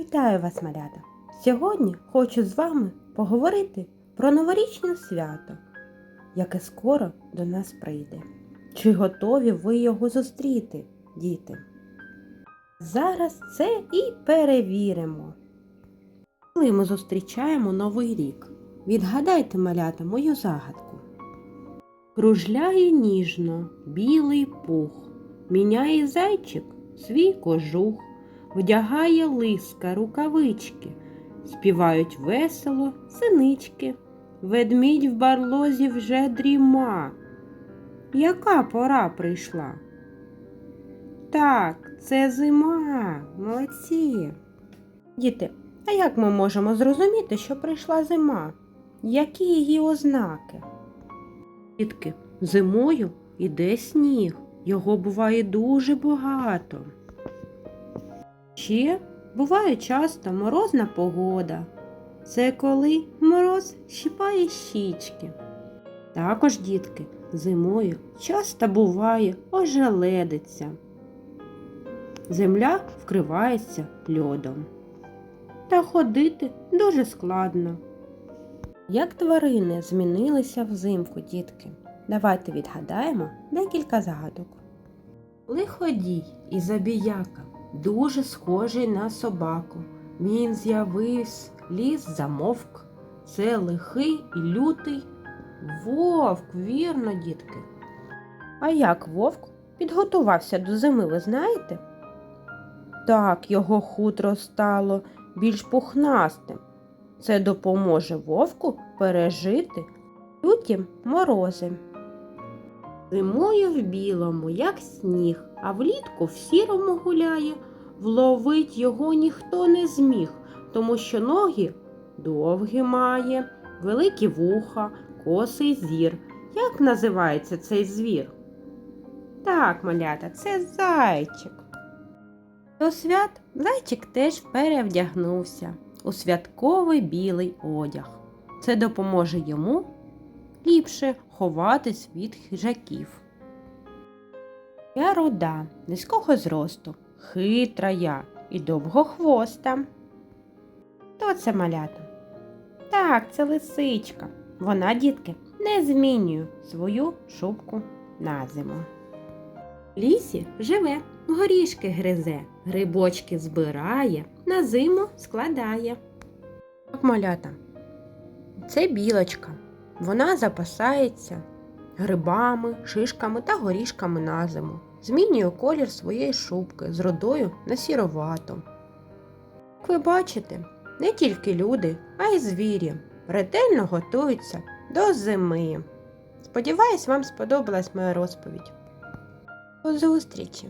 Вітаю вас, малята! Сьогодні хочу з вами поговорити про новорічне свято, яке скоро до нас прийде. Чи готові ви його зустріти, діти? Зараз це і перевіримо. Коли ми зустрічаємо Новий рік, відгадайте, малята, мою загадку. Кружляє ніжно білий пух, міняє зайчик свій кожух, вдягає лиска рукавички, співають весело синички, ведмідь в барлозі вже дріма. Яка пора прийшла? Так, це зима, молодці. Діти, а як ми можемо зрозуміти, що прийшла зима? Які її ознаки? Дітки, зимою іде сніг, його буває дуже багато. Ще буває часто морозна погода. Це коли мороз щипає щічки. Також, дітки, зимою часто буває ожеледиця. Земля вкривається льодом. Та ходити дуже складно. Як тварини змінилися взимку, дітки? Давайте відгадаємо декілька загадок. Лиходій і забіяка дуже схожий на собаку. Він з'явився, ліс замовк. Це лихий і лютий вовк, вірно, дітки. А як вовк підготувався до зими, ви знаєте? Так, його хутро стало більш пухнастим. Це допоможе вовку пережити люті морози. Зимою в білому, як сніг, а влітку в сірому гуляє. Вловить його ніхто не зміг, тому що ноги довгі має, великі вуха, косий зір. Як називається цей звір? Так, малята, це зайчик. До свят зайчик теж перевдягнувся у святковий білий одяг. Це допоможе йому ліпше ховатись від хижаків. Я руда, низького зросту, хитра я і довгохвоста. Хто це малята? Так, це лисичка. Вона, дітки, не змінює свою шубку на зиму. В лісі живе, горішки гризе, грибочки збирає, на зиму складає. Так, малята, це білочка. Вона запасається грибами, шишками та горішками на зиму. Змінює колір своєї шубки з родою на сіровату. Як ви бачите, не тільки люди, а й звірі ретельно готуються до зими. Сподіваюсь, вам сподобалась моя розповідь. До зустрічі!